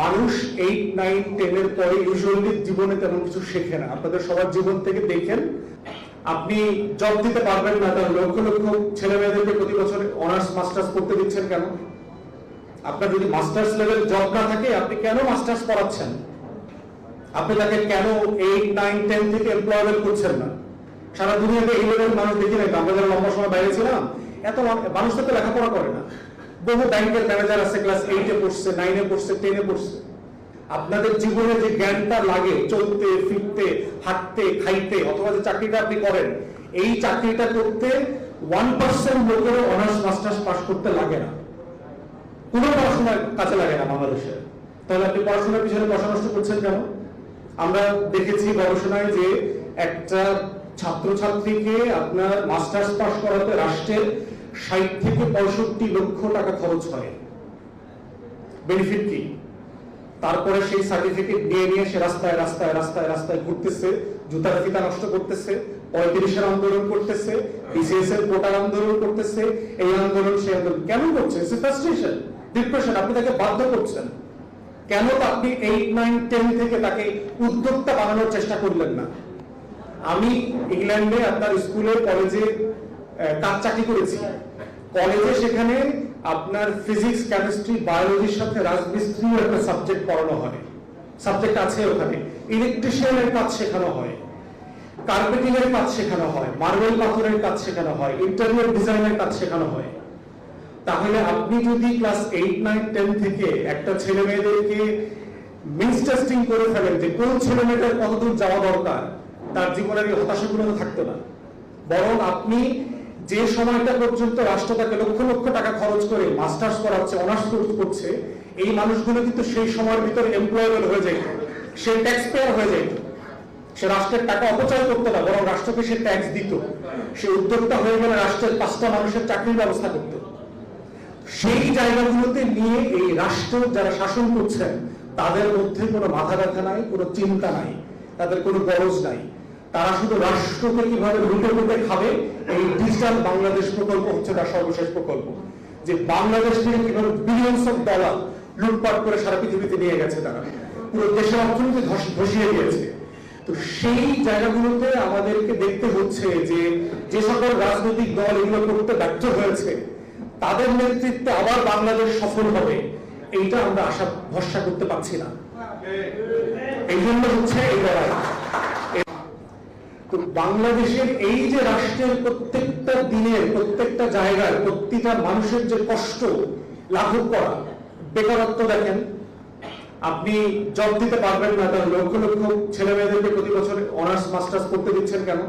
মানুষ eight nine টেনের পরে ইউজুয়ালি জীবনে তেমন কিছু শেখে না। আপনাদের সবার জীবন থেকে দেখেন, আপনি জব দিতে পারবেন না, তার লক্ষ লক্ষ ছেলে মেয়েদেরকে প্রতি বছর অনার্স মাস্টার্স করতে দিচ্ছেন কেন? আপনার যদি মাস্টার্স লেভেল জব না থাকে, আপনি কেন মাস্টার্স পড়াচ্ছেন? আপনি তাকে কেন এইট নাইন টেন থেকে এমপ্লয়েবল করছেন না? সারা দুনিয়াতে এই লেভেল মানুষ দেখি নাই আমরা যারা লম্বা সময় বাইরে ছিলাম, এত মানুষ তো লেখাপড়া করে না। বহু ব্যাংকের ম্যানেজার আছে ক্লাস এইটে পড়ছে নাইনে পড়ছে টেনে পড়ছে। আপনাদের জীবনে যে জ্ঞানটা লাগে, চলতে, ফিরতে, হাঁটতে, খাইতে, অথবা যে চাকরিটা আপনি করেন, এই চাকরিটা করতে ওয়ান পার্সেন্ট লোকেরও অনার্স মাস্টার্স পাস করতে লাগে না। কোনো পড়াশোনার কাছে লাগে না বাংলাদেশে। তাহলে আপনি পড়াশোনার পিছনে পয়সা নষ্ট করছেন কেন? আমরা দেখেছি গবেষণায় যে একটা ছাত্রছাত্রীকে আপনার মাস্টার্স পাস করাতে রাষ্ট্রের ষাট থেকে পঁয়ষট্টি লক্ষ টাকা খরচ হয়। বেনিফিট কি? তারপরে সেই সার্টিফিকেট নিয়ে নিয়ে সে রাস্তায় রাস্তায় রাস্তায় রাস্তায় ঘুরতেছে, জুতার ফিতা নষ্ট করতেছে, পঁয়ত্রিশের আন্দোলন করতেছে বিসিএস কোটার আন্দোলন করতেছে, এই আন্দোলন সে আন্দোলন কেন করছে? ফ্রাস্ট্রেশন ডিপ্রেশন আপনি তাকে বাধ্য করছেন। কেন আপনি এইট নাইন টেন থেকে তাকে উদ্যোক্তা বানানোর চেষ্টা করলেন না? আমি ইংল্যান্ডে আপনার স্কুলে, কলেজে কাজ চাকরি করেছি। কলেজে সেখানে আপনার ফিজিক্স কেমিস্ট্রি বায়োলজির সাথে রাজমিস্ত্রিও একটা সাবজেক্ট পড়ানো হয়। সাবজেক্ট আছে ওখানে। ইলেকট্রিশিয়ানের কাজ শেখানো হয়। কার্পেটিং এর কাজ শেখানো হয়। মার্বেল পাথরের কাজ শেখানো হয়। ইন্টারনেট ডিজাইনের কাজ শেখানো হয়। তাহলে আপনি যদি ক্লাস এইট নাইন টেন থেকে একটা ছেলে মেয়েদেরকে মিস টেস্টিং করে ফেলেন যে কোন ছেলে মেয়েটার কতদূর যাওয়া দরকার, তার জীবনের হতাশাগুলো থাকতো না। বরং আপনি যে সময়টা পর্যন্ত রাষ্ট্র তাকে লক্ষ লক্ষ টাকা খরচ করে মাস্টার্স করাচ্ছে অনার্স করছে, এই মানুষগুলো কিন্তু সেই সময়ের ভিতরে এমপ্লয়েবল হয়ে যায় সে ট্যাক্স পেয়ার হয়ে যায় সে রাষ্ট্রের টাকা অপচয় করতো না, বরং রাষ্ট্রকে সে ট্যাক্স দিত। সে উদ্যোক্তা হয়ে গেলে রাষ্ট্রের পাঁচটা মানুষের চাকরির ব্যবস্থা করতো। সেই জায়গাগুলোতে নিয়ে এই রাষ্ট্র যারা শাসন করছেন, তাদের মধ্যে কোনো মাথা ব্যথা নাই, কোনো চিন্তা নাই, তাদের কোনো গরজ নাই। তারা শুধু রাষ্ট্রকে কীভাবে লুটে লুটে খাবে, এই ডিজিটাল বাংলাদেশ প্রকল্প হচ্ছে তার সর্বশেষ প্রকল্প। যে বাংলাদেশ থেকে কীভাবে বিলিয়নস অফ ডলার লুটপাট করে সারা পৃথিবীতে নিয়ে গেছে তারা। পুরো দেশের অর্থনীতি ধসিয়ে দিয়েছে। তো সেই জায়গাগুলোতে আমাদেরকে দেখতে হচ্ছে যে যে সকল রাজনৈতিক দল এগুলো করতে ব্যর্থ হয়েছে, তাদের নেতৃত্বে আবার বাংলাদেশ সফল হবে, এইটা আমরা আশা ভরসা করতে পারছি না। এই জন্য হচ্ছে এই লড়াই। তো বাংলাদেশের এই যে রাষ্ট্রের প্রত্যেকটা দিনের, প্রত্যেকটা জায়গায় প্রতিটা মানুষের যে কষ্ট লাঘব করা, বেকারত্ব দেখেন, আপনি জব দিতে পারবেন না তার লক্ষ লক্ষ ছেলে মেয়েদেরকে প্রতি বছর অনার্স মাস্টার্স করতে দিচ্ছেন কেন?